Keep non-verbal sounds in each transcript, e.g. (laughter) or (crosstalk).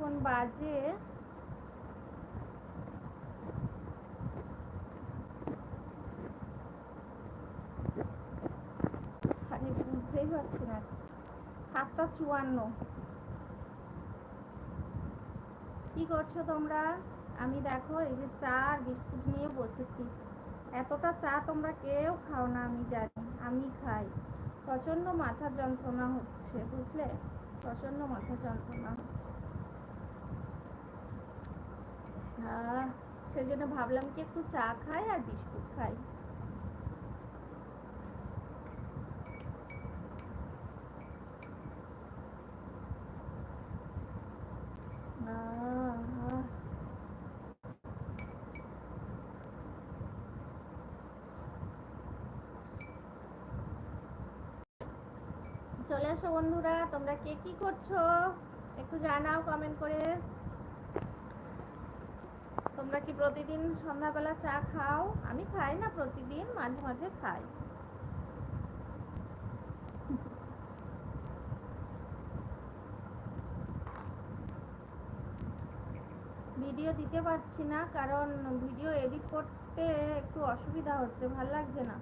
এখন বাজে বুঝতেই পারছি না। সাতটা চুয়ান্ন। কি করছ তোমরা? আমি দেখো এই যে চা আর বিস্কুট নিয়ে বসেছি। এতটা চা তোমরা কেউ খাও না, আমি জানি। আমি খাই। প্রচণ্ড মাথা যন্ত্রণা হচ্ছে, বুঝলে? প্রচণ্ড মাথা যন্ত্রণা হচ্ছে আহ, সেই জন্য ভাবলাম কি একটু চা খাই আর বিস্কুট খাই। চলে এসো বন্ধুরা, তোমরা কে কি করছ? একটু জানাও কমেন্ট করে। তোমরা কি প্রতিদিন সন্ধ্যাবেলা চা খাও? আমি খাই না, প্রতিদিন মাঝে মাঝে খাই। ভিডিও দিতে পারছি না, কারণ ভিডিও এডিট করতে একটু অসুবিধা হচ্ছে, ভালো লাগছে না।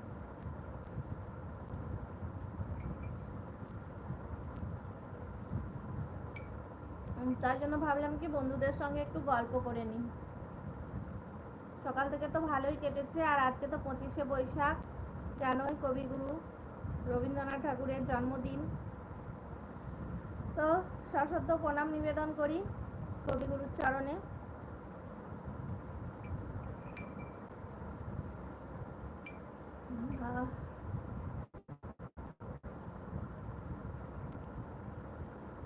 তার জন্য ভাবলাম কি বন্ধুদের সঙ্গে একটু গল্প করে নিই। সকাল থেকে তো ভালোই কেটেছে আর আজকে তো পঁচিশে বৈশাখ। জানোই কবিগুরু রবীন্দ্রনাথ ঠাকুরের জন্মদিন। তো সশব্দ প্রণাম নিবেদন করি কবিগুরুর চরণে। আহ,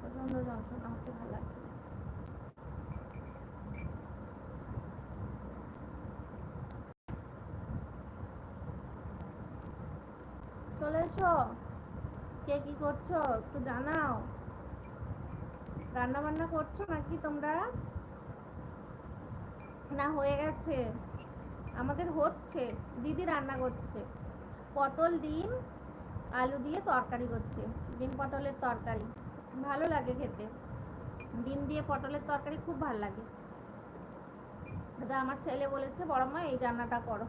প্রচণ্ড যন্ত্রণা হচ্ছে ভালো লাগছে না। চলে এসো কে কি করছ? একটু জানাও। রান্না বান্না করছ নাকি তোমরা? না, হয়ে গেছে। আমাদের হচ্ছে। দিদি রান্না করছে। পটল, ডিম, আলু দিয়ে তরকারি করছে। ডিম পটলের তরকারি। ভালো লাগে খেতে। ডিম দিয়ে পটলের তরকারি খুব ভালো লাগে। তা আমার ছেলে বলেছে বড় মা এই রান্নাটা করো।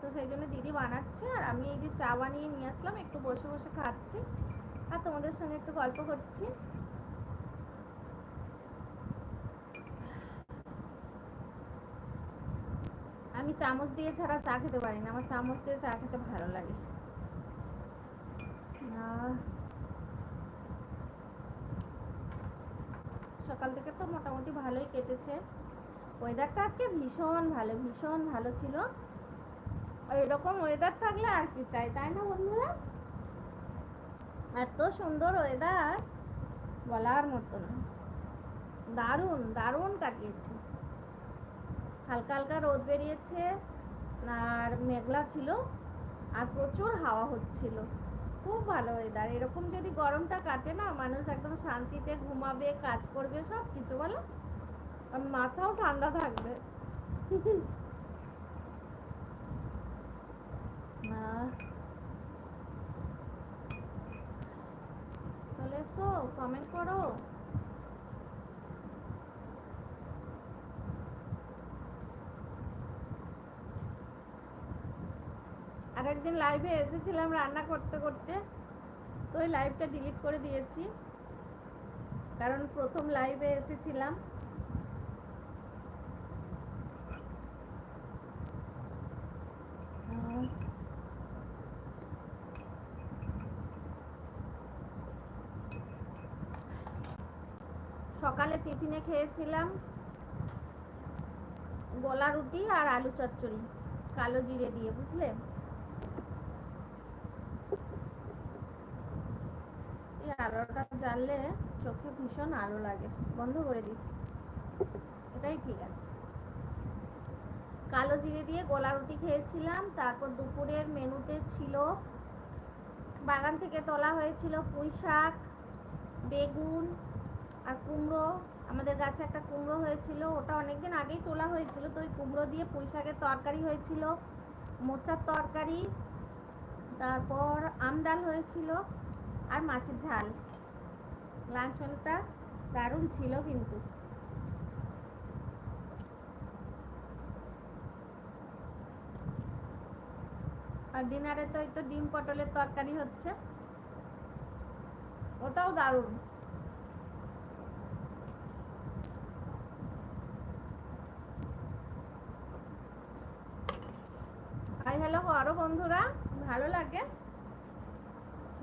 তো সেই জন্য দিদি বানাচ্ছে, আর আমি এই যে চা বানিয়ে নিয়ে আসলাম, একটু বসে বসে খাচ্ছি। আর তোমাদের সঙ্গে একটু গল্প করছি। আমি চামচ দিয়ে ছাড়া চা খেতে পারি না, আমার চামচ দিয়ে চা খেতে ভালো লাগে। সকাল থেকে তো মোটামুটি ভালোই কেটেছে। ওয়েদারটা আজকে ভীষণ ভালো ভীষণ ভালো ছিল। এরকম ওয়েদার থাকলে আর কি চাই, তাই না বন্ধুরা? এত সুন্দর ওয়েদার বলার মতো না। দারুণ দারুণ কাটিয়েছে। হালকা হালকা রোদ বেরিয়েছে আর মেঘলা ছিল আর প্রচুর হাওয়া হচ্ছিল। খুব ভালো ওয়েদার এরকম যদি গরমটা কাটে না, মানুষ একদম শান্তিতে ঘুমাবে, কাজ করবে সব কিছু বলো মাথাও ঠান্ডা থাকবে। (laughs) চলে এসো কমেন্ট করো। আর একদিন লাইভে এসেছিলাম রান্না করতে করতে, তো ওই লাইভটা ডিলিট করে দিয়েছি। কারণ প্রথম লাইভে এসেছিলাম আহ, সকালে টিফিনে খেয়েছিলাম গোলা রুটি আর আলু চচ্চড়ি, কালো জিরে দিয়ে, বুঝলে? আলোটা চোখে ভীষণ আলো লাগে। বন্ধ করে দিই। এটাই ঠিক আছে। কালো জিরে দিয়ে গোলা রুটি খেয়েছিলাম। তারপর দুপুরের মেনুতে ছিল বাগান থেকে তোলা হয়েছিল পুঁই শাক বেগুন আর কুমড়ো, আমাদের গাছে একটা কুমড়ো হয়েছিল, ওটা অনেকদিন আগেই তোলা হয়েছিল, তো ওই কুমড়ো দিয়ে পুঁই শাকের তরকারি হয়েছিল, মোচার তরকারি, তারপর আমডাল হয়েছিল আর মাছের ঝাল। লাঞ্চ মেনুটা দারুণ ছিল কিন্তু। আর ডিনারে তো ওই তো ডিম পটলের তরকারি হচ্ছে। ওটাও দারুণ। হ্যালো করো বন্ধুরা, ভালো লাগে।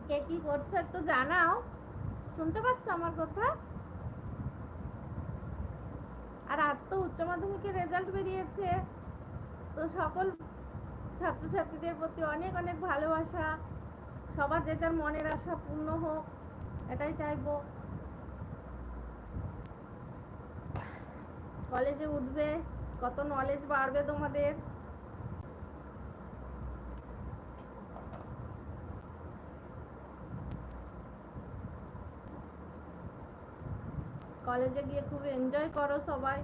কে কি করছ একটু জানাও। শুনতে পাচ্ছ আমার কথা? আর আজ তো উচ্চ মাধ্যমিকের রেজাল্ট বেরিয়েছে। তো সকল ছাত্রছাত্রীদের প্রতি অনেক অনেক ভালোবাসা। সবার যে যার মনের আশা পূর্ণ হোক, এটাই চাইব। কলেজে উঠবে, কত নলেজ বাড়বে তোমাদের। কলেজে গিয়ে খুব এনজয় করো সবাই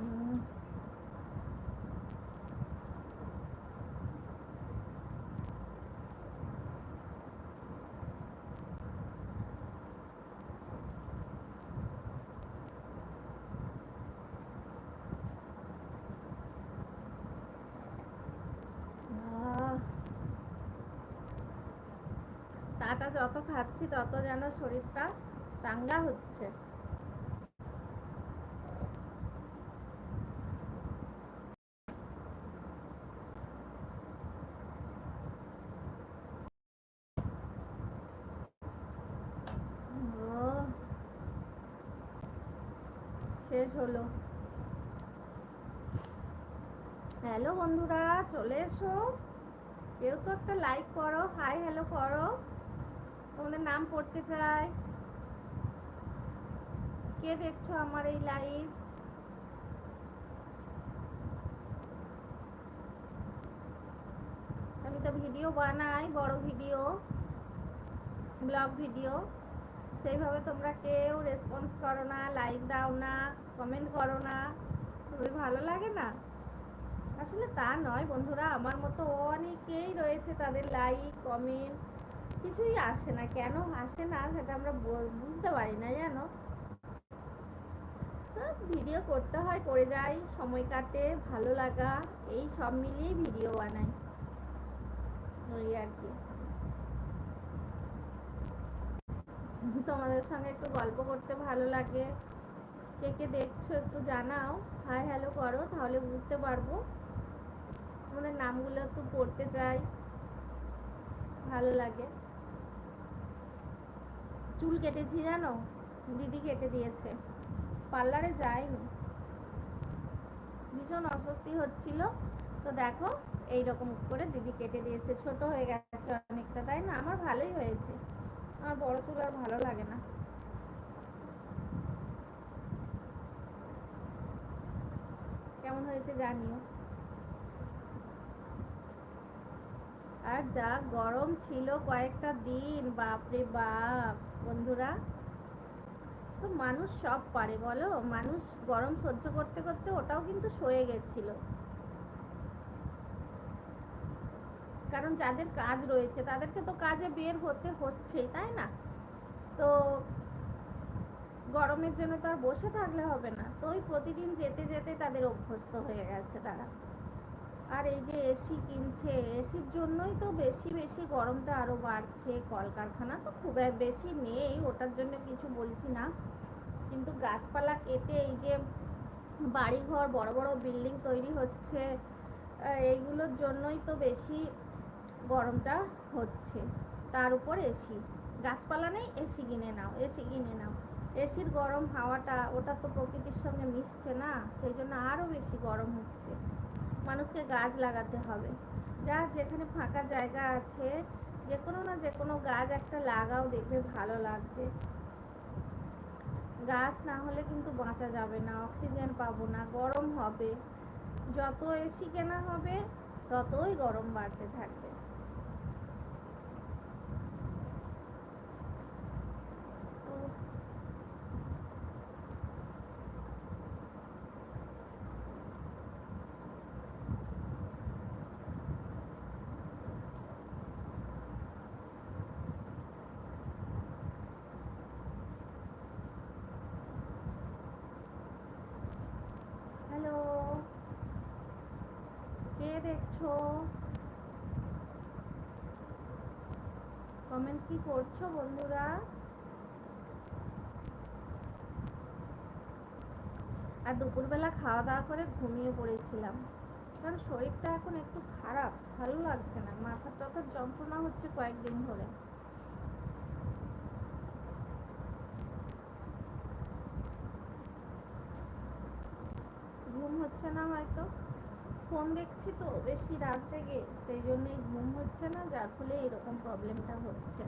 উম, আহ চাটা যত খাচ্ছি, তত যেন শরীরটা চাঙ্গা হচ্ছে। শেষ হলো। হ্যালো বন্ধুরা, চলে এসো। কেউ তো একটা লাইক করো হাই হ্যালো করো। তোমাদের নাম পড়তে চাই কে দেখছ আমার এই লাইভ? আমি তো ভিডিও বানাই, বড় ভিডিও, ব্লগ ভিডিও। সেইভাবে তোমরা কেউ রেসপন্স করো না লাইক দাও না কমেন্ট করো না। খুবই ভালো লাগে না? আসলে তা নয় বন্ধুরা, আমার মতো অনেকেই রয়েছে তাদের লাইক কমেন্ট কিছুই আসে না। কেন আসে না সেটা আমরা বুঝতে পারি না, জানো? ভিডিও করতে হয়, করে যাই, সময় কাটে, ভালো লাগা, এই সব মিলিয়ে ভিডিও বানাই। ওই আর কি। তোমাদের সঙ্গে একটু গল্প করতে ভালো লাগে। কে কে দেখছ একটু জানাও। হাই, হ্যালো করো, তাহলে বুঝতে পারব। তোমাদের নামগুলো একটু পড়তে চাই ভালো লাগে। চুল কেটেছি জানো? দিদি কেটে দিয়েছে। পার্লারে যাইনি। ভীষণ অস্বস্তি হচ্ছিল। তো দেখো এই রকম করে দিদি কেটে দিয়েছে। ছোট হয়ে গেছে অনেকটা, তাই না? আমার ভালোই হয়েছে। আমার বড় চুল আর ভালো লাগে না। কেমন হয়েছে জানিও। আর যা গরম ছিল কয়েকটা দিন, বাপরে বাপ। বন্ধুরা, তো মানুষ সব পারে বলো? মানুষ গরম সহ্য করতে করতে ওটাও কিন্তু সয়ে গেছিল। কারণ যাদের কাজ রয়েছে, তাদেরকে তো কাজে বের হতে হচ্ছেই, তাই না? তো গরমের জন্য তো আর বসে থাকলে হবে না। তো ওই প্রতিদিন যেতে যেতে তাদের অভ্যস্ত হয়ে গেছে তারা। আর এই যে এসি কিনছে এসির জন্যই তো বেশি বেশি গরমটা আরও বাড়ছে। কলকারখানা তো খুব বেশি নেই, ওটার জন্য কিছু বলছি না। কিন্তু গাছপালা কেটে এই যে বাড়িঘর, বড় বড় বিল্ডিং তৈরি হচ্ছে এইগুলোর জন্যই তো বেশি গরমটা হচ্ছে। তার উপর এসি গাছপালা নেই এসি কিনে নাও এসি কিনে নাও। এসির গরম হাওয়াটা, ওটা তো প্রকৃতির সঙ্গে মিশছে না, সেই জন্য আরও বেশি গরম হচ্ছে। মানুষকে গাছ লাগাতে হবে। যার যেখানে ফাঁকা জায়গা আছে যে কোনো না যে কোনো গাছ একটা লাগাও, দেখবে ভালো লাগবে। গাছ না হলে কিন্তু বাঁচা যাবে না, অক্সিজেন পাবো না, গরম হবে। যত এসি কেনা হবে, ততই গরম বাড়তে থাকবে। কে দেখছ কমেন্ট কি করছ বন্ধুরা আর দুপুরবেলা খাওয়া দাওয়া করে ঘুমিয়ে পড়েছিলাম। কারণ শরীরটা এখন একটু খারাপ, ভালো লাগছে না। মাথা টাথার যন্ত্রণা হচ্ছে কয়েকদিন ধরে। ঘুম হচ্ছে না হয়তো। ফোন দেখছি তো, বেশি রাত জেগে, সেই জন্যই ঘুম হচ্ছে না, যার ফলে এরকম প্রবলেমটা হচ্ছে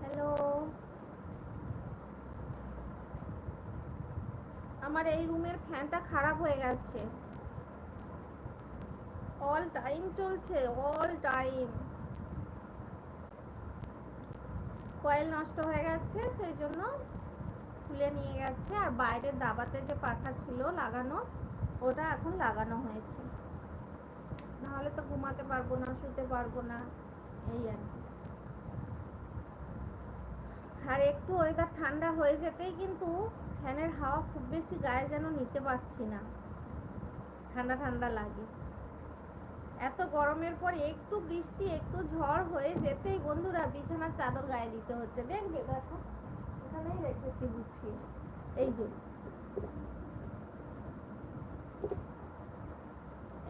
হ্যালো আমার এই রুমের ফ্যানটা খারাপ হয়ে গেছে। অল টাইম চলছে অল টাইম কয়েল নষ্ট হয়ে গেছে, সেই জন্য খুলে নিয়ে গেছে। আর বাইরের দাবাতে যে পাখা ছিল লাগানো, ওটা এখন লাগানো হয়েছে। নাহলে তো ঘুমাতে পারব না, শুতে পারব না, এই আর কি। আর একটু ওয়েদার ঠান্ডা হয়ে যেতেই কিন্তু ফ্যানের হাওয়া খুব বেশি গায়ে যেন নিতে পারছি না। ঠান্ডা ঠান্ডা লাগে। এত গরমের পর একটু বৃষ্টি, একটু ঝড় হয়ে যেতেই বন্ধুরা বিছানার চাদর গায়ে দিতে হচ্ছে। দেখবে দেখো, এখানেই রেখেছি গুছিয়ে। এই যে।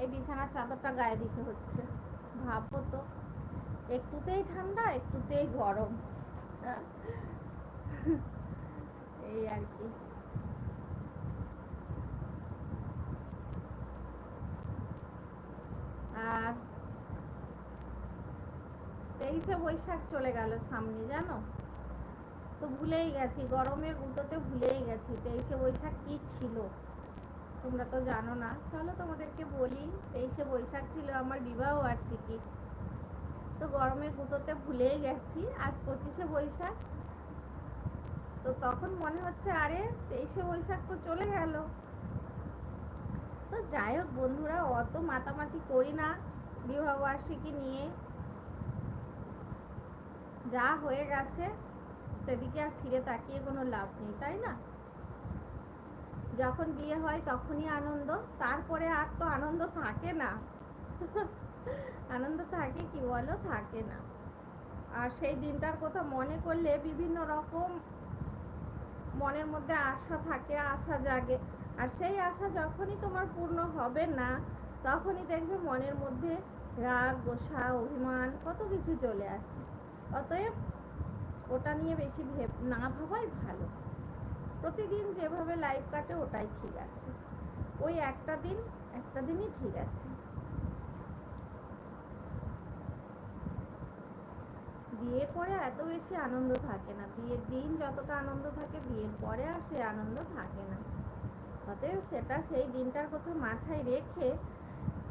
এই বিছানার চাদরটা গায়ে দিতে হচ্ছে। ভাবো তো, একটুতেই ঠান্ডা, একটুতেই গরম। এই আর কি। তেইশে বৈশাখ চলে গেল সামনে, জানো? তো ভুলেই গেছি, গরমের গুঁতোতে ভুলেই গেছি, তেইশে বৈশাখ কি ছিল? তোমরা তো জানো না। চলো তোমাদেরকে বলি, তেইশে বৈশাখ ছিল আমার বিবাহ বার্ষিকী। তো গরমের গুঁতোতে ভুলেই গেছি, আজ পঁচিশে বৈশাখ। তো তখন মনে হচ্ছে, আরে তেইশে বৈশাখ তো চলে গেল। যাই হোক বন্ধুরা, অত মাতামাতি করি না বিবাহ বার্ষিকী নিয়ে। যা হয়ে গেছে, সেদিকে আর ফিরে তাকিয়ে কোনো লাভ নেই, তাই না? যখন বিয়ে হয় তখনই আনন্দ, তারপরে আর তো আনন্দ থাকে না। আনন্দ থাকে কি বলো? থাকে না। আর সেই দিনটার কথা মনে করলে বিভিন্ন রকম মনের মধ্যে আশা থাকে, আশা জাগে। আর সেই আশা যখনই তোমার পূর্ণ হবে না, তখনই দেখবে মনের মধ্যে রাগ, গোসা, অভিমান, কত কিছু চলে আসে। অতএব ওটা নিয়ে বেশি ভেব, না ভাবাই ভালো। প্রতিদিন যেভাবে লাইফ কাটে, ওটাই ঠিক আছে। ওই একটা দিন, একটা দিনই ঠিক আছে। বিয়ে করে এত বেশি আনন্দ থাকে না। বিয়ের দিন যতটা আনন্দ থাকে, বিয়ের পরে আর সে আনন্দ থাকে না। অতএব সেটা সেই দিনটার কথা মাথায় রেখে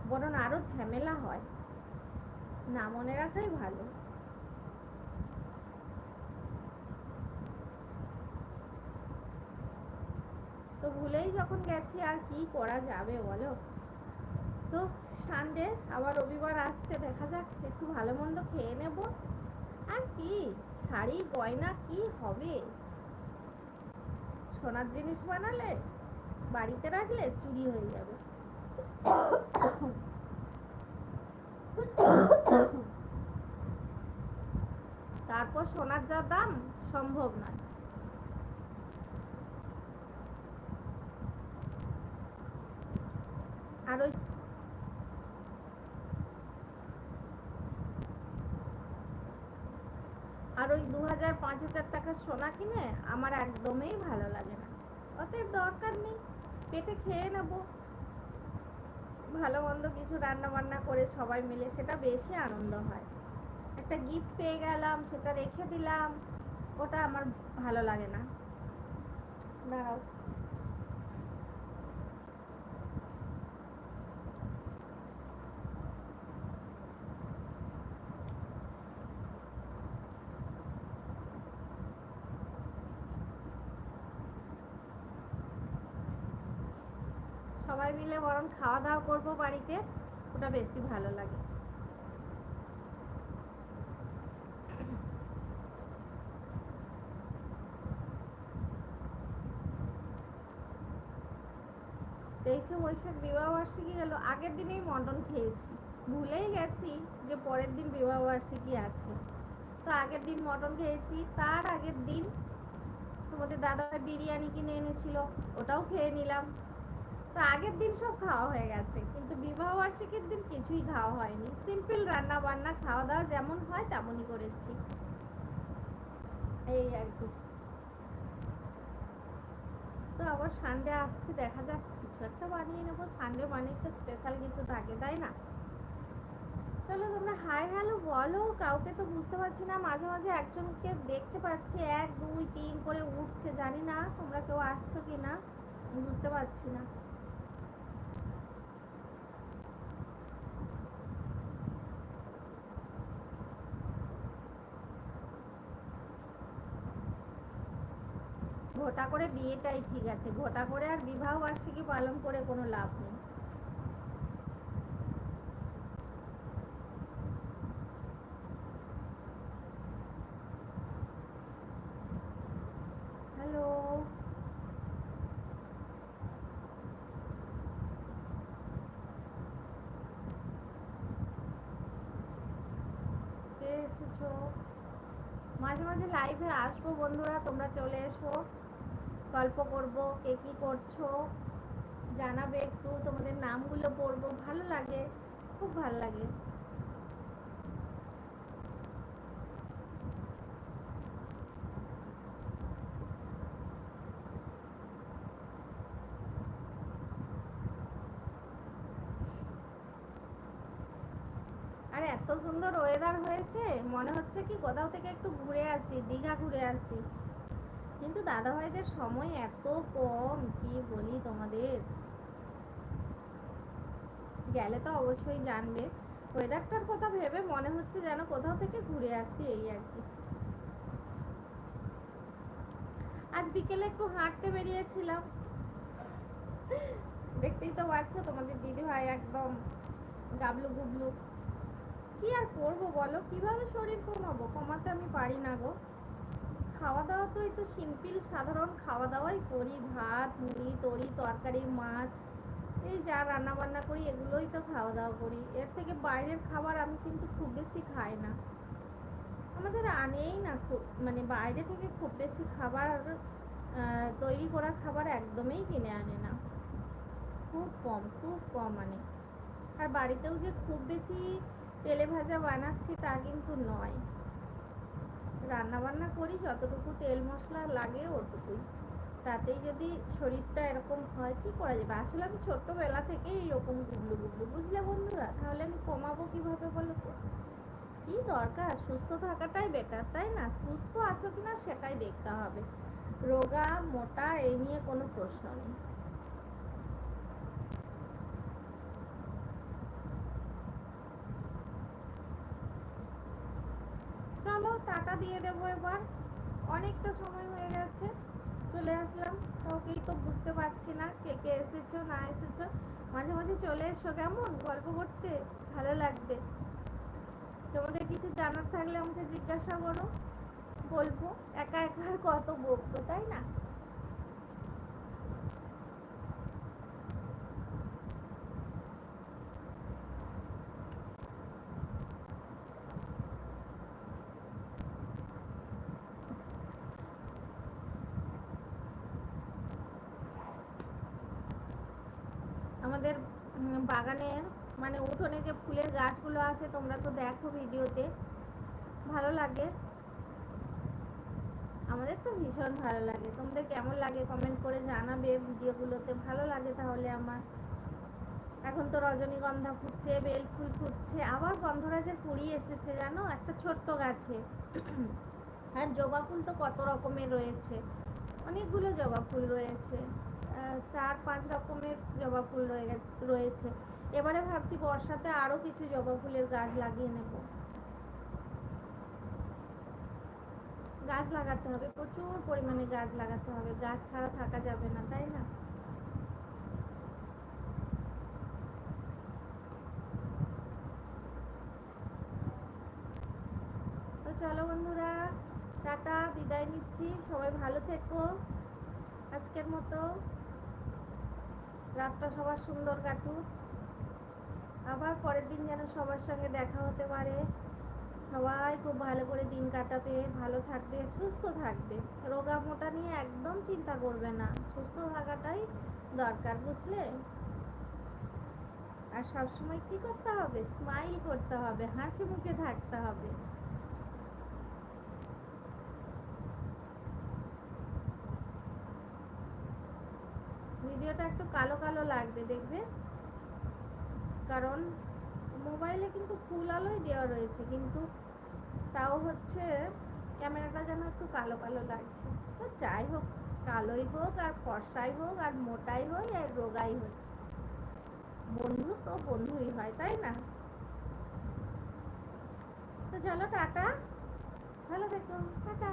বরং আরও ঝামেলা হয়। না মনে রাখাই ভালো। তো ভুলেই যখন গেছি, আর কি করা যাবে বলো? তো সানডে আবার রবিবার আসছে, দেখা যাক একটু ভালো মন্দ খেয়ে নেব। আর কি, শাড়ি, গয়না কি হবে? সোনার জিনিস বানালে? বাড়িতে রাখলে চুরি হয়ে যাবে। তারপর সোনার যা দাম, সম্ভব নয়। আর ওই আর ওই দু হাজার পাঁচ হাজার টাকার সোনা কিনে আমার একদমই ভালো লাগে না। অতএব দরকার নেই, পেটে খেয়ে নেব। ভালো মন্দ কিছু রান্না বান্না করে সবাই মিলে সেটা বেশি আনন্দ হয়। একটা গিফট পেয়ে গেলাম, সেটা রেখে দিলাম, ওটা আমার ভালো লাগে না। দাঁড়াও সবাই মিলে বরং খাওয়া দাওয়া করব বাড়িতে, ওটা বেশি ভালো লাগে। তেইশে বৈশাখ বিবাহ বার্ষিকী গেল, আগের দিনেই মটন খেয়েছি। ভুলেই গেছি যে পরের দিন বিবাহ বার্ষিকী আছে। তো আগের দিন মটন খেয়েছি, তার আগের দিন তোমাদের দাদা বিরিয়ানি কিনে এনেছিল, ওটাও খেয়ে নিলাম। তো আগের দিন সব খাওয়া হয়ে গেছে। কিন্তু বিবাহ বার্ষিকীর দিন কিছুই খাওয়া হয়নি। সিম্পল রান্না বান্না, খাওয়া দাওয়া যেমন হয় তেমনই করেছি। এই আর কি। তো আবার সানডে আসছে, দেখা যাক, কিছু একটা বানিয়ে নেব। সানডে বানিয়ে তো স্পেশাল কিছু থাকে, তাই না? চলো তোমরা হাই হ্যালো বলো। কাউকে তো বুঝতে পারছি না, মাঝে মাঝে একজনকে দেখতে পাচ্ছি। এক, দুই, তিন করে উঠছে, জানি না তোমরা কেউ আসছো কি না বুঝতে পারছি না। ঘটা করে বিয়েটাই ঠিক আছে। ঘটা করে আর বিবাহ বার্ষিকী পালন করে কোনো লাভ নেই। মাঝে মাঝে লাইভে আসব বন্ধুরা, তোমরা চলে এসো। গল্প করব, কে কি করছ, জানাবে একটু, তোমাদের নামগুলো পড়ব, ভালো লাগে, খুব ভালো লাগে। আর, এত সুন্দর ওয়েদার হয়েছে, মনে হচ্ছে কি কোথাও থেকে একটু ঘুরে আসি, দীঘা ঘুরে আসি। কিন্তু দাদা ভাইদের সময় এত কম, কি বলি তোমাদের? গেলে তো অবশ্যই জানবে। ওয়েদারটার কথা ভেবে মনে হচ্ছে যেন কোথাও থেকে ঘুরে আসি এই আর কি। আজ বিকেলে একটু হাঁটতে বেরিয়েছিলাম। দেখতেই তো পাচ্ছ তোমাদের দিদি ভাই একদম গাবলু গুবলু কি আর করব বলো? কীভাবে শরীর কমাবো? কমাতে আমি পারি না গো। খাওয়া দাওয়া তো তো সিম্পল, সাধারণ খাওয়া দাওয়াই করি। ভাত, মুড়ি, তরি, তরকারি, মাছ, এই যা রান্না বান্না করি, এগুলোই তো খাওয়া দাওয়া করি। এর থেকে বাইরের খাবার আমি কিন্তু খুব বেশি খাই না। আমাদের আনেই না খুব মানে বাইরে থেকে খুব বেশি খাবার তৈরি করা খাবার একদমই কিনে আনে না। খুব কম খুব কম আনে। আর বাড়িতেও যে খুব বেশি তেলে ভাজা বানাচ্ছি তা কিন্তু নয়। রান্না বান্না করি, যতটুকু তেল মশলা লাগে ওটুকুই। তাতেই যদি শরীরটা এরকম হয়, কি করা যাবে? আসলে আমি ছোট্টবেলা থেকেই এরকম গুবলু গুবলু। বুঝলে বন্ধুরা? তাহলে আমি কমাবো কীভাবে বলো তো? কি দরকার? সুস্থ থাকাটাই বেটার তাই না? সুস্থ আছো কিনা সেটাই দেখতে হবে। রোগা, মোটা, এই নিয়ে কোনো প্রশ্ন নেই চলো টাটা দিয়ে দেবো এবার। অনেকটা সময় হয়ে গেছে, চলে আসলাম। কাউকেই তো বুঝতে পারছি না কে কে এসেছ, না এসেছ। মাঝে মাঝে চলে এসো, কেমন? গল্প করতে ভালো লাগবে। তোমাদের কিছু জানার থাকলে আমাকে জিজ্ঞাসা করো। বলব, একা একা আর কত বকবো, তাই না আমাদের উম, বাগানের মানে উঠোনে যে ফুলের গাছগুলো আছে, তোমরা তো দেখো ভিডিওতে। ভালো লাগে। আমাদের তো ভীষণ ভালো লাগে। তোমাদের কেমন লাগে কমেন্ট করে জানাবে ভিডিওগুলোতে? ভালো লাগে তাহলে আমার। এখন তো রজনীগন্ধা ফুটছে, বেল ফুল ফুটছে, আবার গন্ধরাজের কুড়ি এসেছে, জানো? একটা ছোট্ট গাছে। আর জবা ফুল তো কত রকমের রয়েছে। অনেকগুলো জবা ফুল রয়েছে। চার পাঁচ রকমের জবা ফুল রয়ে, রয়েছে। এবারে ভাবছি বর্ষাতে আরও কিছু জবা ফুলের গাছ লাগিয়ে নেব। গাছ লাগাতে হবে, প্রচুর পরিমাণে গাছ লাগাতে হবে। গাছ ছাড়া থাকা যাবে না, তাই না? চলো বন্ধুরা, টাটা, বিদায় নিচ্ছি। সবাই ভালো থেকো। আজকের মতো রাতটা সবার সুন্দর কাটুক। আবার পরের দিন যেন সবার সঙ্গে দেখা হতে পারে। সবাই খুব ভালো করে দিন কাটাবে, ভালো থাকবে, সুস্থ থাকবে। রোগা মোটা নিয়ে একদম চিন্তা করবে না। সুস্থ থাকাটাই দরকার, বুঝলে? আর সবসময় কি করতে হবে? স্মাইল করতে হবে, হাসি মুখে থাকতে হবে। ভিডিওটা একটু কালো কালো লাগবে, দেখবে? কারণ মোবাইলে কিন্তু ফুল আলোই দেওয়া রয়েছে, কিন্তু তাও হচ্ছে ক্যামেরাটা যেন একটু কালো কালো লাগছে। তো যাই হোক, কালোই হোক আর ফর্সাই হোক আর মোটাই হোক আর রোগাই হোক। বন্ধু তো বন্ধুই হয়, তাই না? তো চলো টাটা। ভালো থেকো, টাটা।